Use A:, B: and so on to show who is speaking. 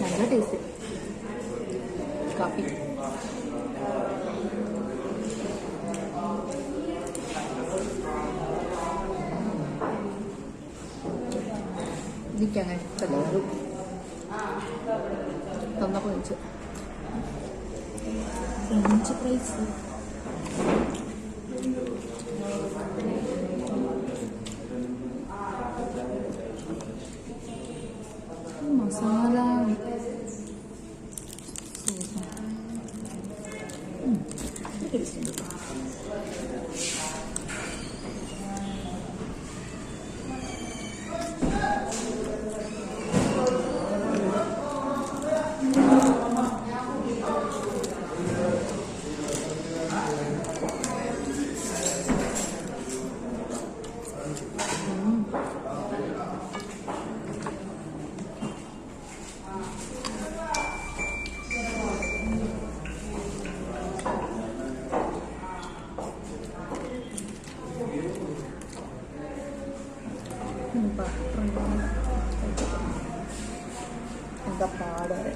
A: നല്ല ടേസ്റ്റ് കാപ്പി എനിക്കങ്ങനെ Pergunte para isso. Hum. ఇంకా ఇంకా పాడారు